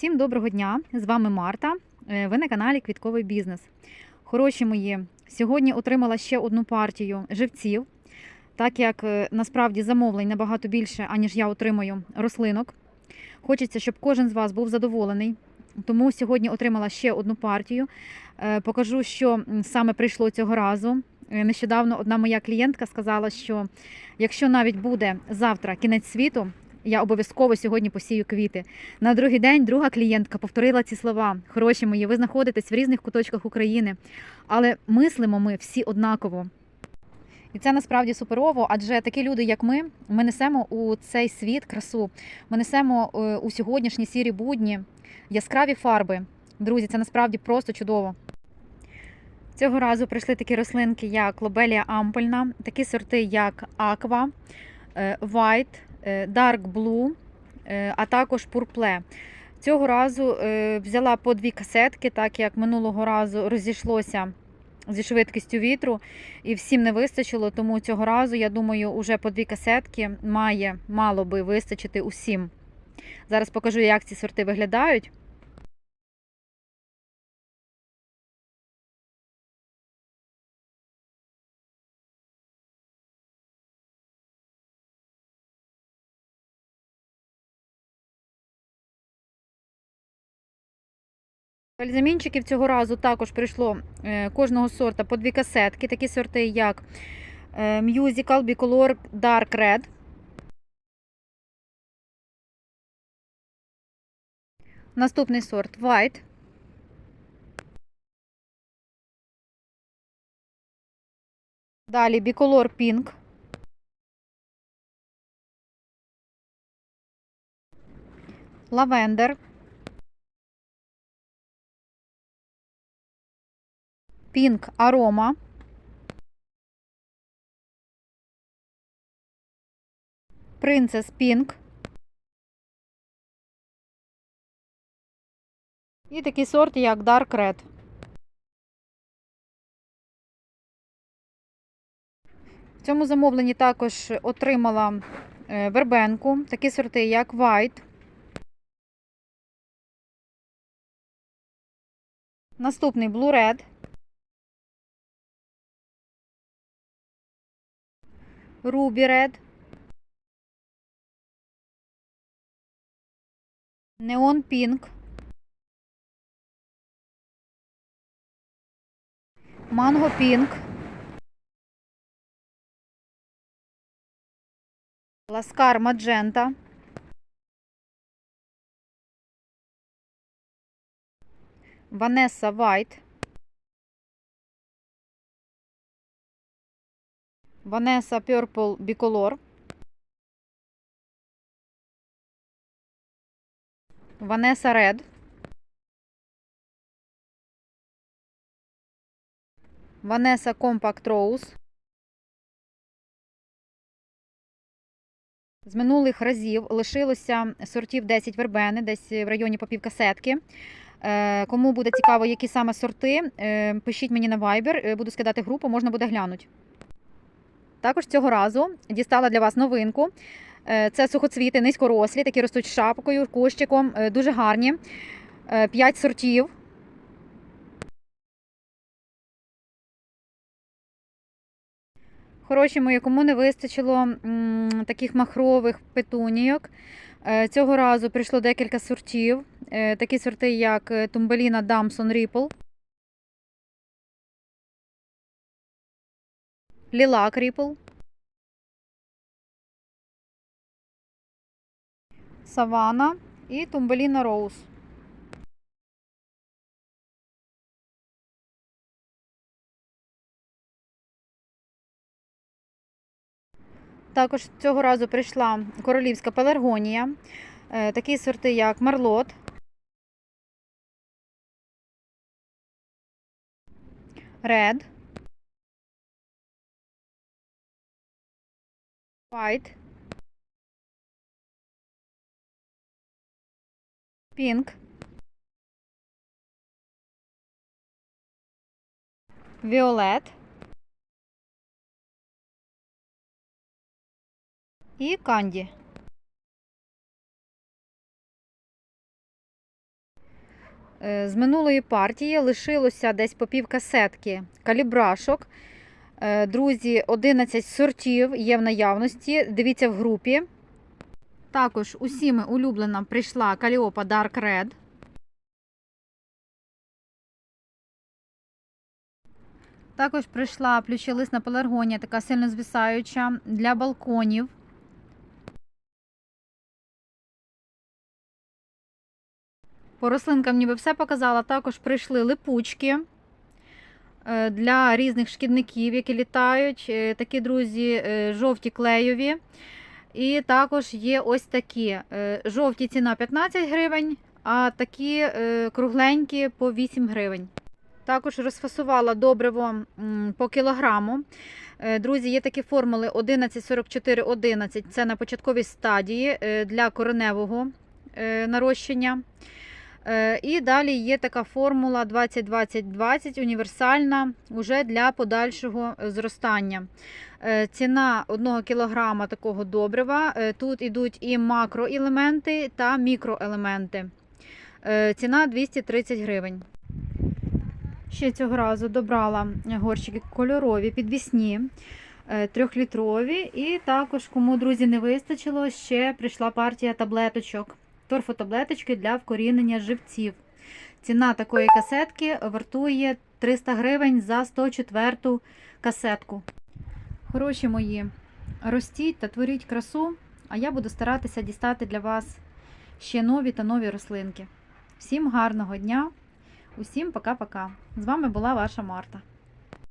Усім доброго дня! З вами Марта. Е, Ви на каналі Квітковий бізнес. Хороші мої, сьогодні отримала ще одну партію живців, так як е, насправді замовлень набагато більше, аніж я отримую рослинок. Хочеться, щоб кожен з вас був задоволений. Тому сьогодні отримала ще одну партію. Е, Покажу, що саме прийшло цього разу. Нещодавно одна моя клієнтка сказала, що якщо навіть буде завтра кінець світу, я обов'язково сьогодні посію квіти. На другий день друга клієнтка повторила ці слова. Хороші мої, ви знаходитесь в різних куточках України, але мислимо ми всі однаково. І це насправді суперово, адже такі люди, як ми, ми несемо у цей світ красу. Ми несемо е, у сьогоднішні сірі будні яскраві фарби. Друзі, це насправді просто чудово. Цього разу прийшли такі рослинки, як лобелія ампельна, такі сорти, як Аква, е, Dark Blue, е, а також Purple. Цього разу е, взяла по дві касетки, так як минулого разу розійшлося зі швидкістю вітру, і всім не вистачило. Тому цього разу, я думаю, уже по дві касетки має мало би вистачити усім. Зараз покажу, як ці сорти виглядають. Бальзамінчиків цього разу також прийшло е, кожного сорта по дві касетки. Такі сорти, як е, Musical Bicolor Dark Red. Наступний сорт White. Далі Bicolor Pink. Lavender. Pink Aroma. Princess Pink. І такий сорт, як Dark Red. В цьому замовленні також отримала е, вербенку, такі сорти, як White. Наступний Blue Red. Ruby Red. Neon Pink. Mango Pink. Ласкар Magenta. Vanessa White. Vanessa Purple Bicolor. Vanessa Red. Vanessa Compact Rose. З минулих разів лишилося сортів 10 вербени, десь в районі по півкасетки. Е, Кому буде цікаво, які саме сорти, е, пишіть мені на Viber, е, буду скидати групу, можна буде глянути. Також цього разу дістала для вас новинку. Е, Це сухоцвіти, низькорослі, такі ростуть шапкою, кущиком, е, дуже гарні. Е, П'ять сортів. Хороші мої, кому не вистачило таких махрових петунійок. Цього разу прийшло декілька сортів. Такі сорти, як Тумбеліна Дамсон Ріпл, Лілак Ріпл, Савана і Тумбеліна Роуз. Також цього разу прийшла королівська пеларгонія, Е, такі сорти, як Марлот, Ред, White, Pink, Violet і Канді. Е, З минулої партії лишилося десь по пів касетки калібрашок. Е, Друзі, 11 сортів є в наявності. Дивіться в групі. Також усіми улюблена прийшла Каліопа Dark Red. Також прийшла плющелисна пеларгонія, така сильно звисаюча для балконів. По рослинкам ніби все показала. Також прийшли липучки для різних шкідників, які літають. Е, Такі, друзі, е, жовті клейові. І також є ось такі. Е, Жовті ціна 15 гривень, а такі е, кругленькі по 8 гривень. Також розфасувала добриво по кілограму. Е, Друзі, є такі формули 114411. Це на початковій стадії е, для кореневого е, нарощення. Е, І далі є така формула 20-20-20 універсальна уже для подальшого е, зростання. Е, Ціна 1 кг такого добрива. Тут ідуть і макроелементи та мікроелементи. Ціна 230 гривень. Ще цього разу добрала горщики кольорові, підвісні, трьохлітрові. І також, кому, друзі, не вистачило, ще прийшла партія таблеточок. Торфотаблеточки для вкорінення живців. Ціна такої касетки вартує 300 гривень за 104 касетку. Хороші мої, ростіть та творіть красу, а я буду старатися дістати для вас ще нові та нові рослинки. Всім гарного дня! Усім пока-пока. З вами була ваша Марта.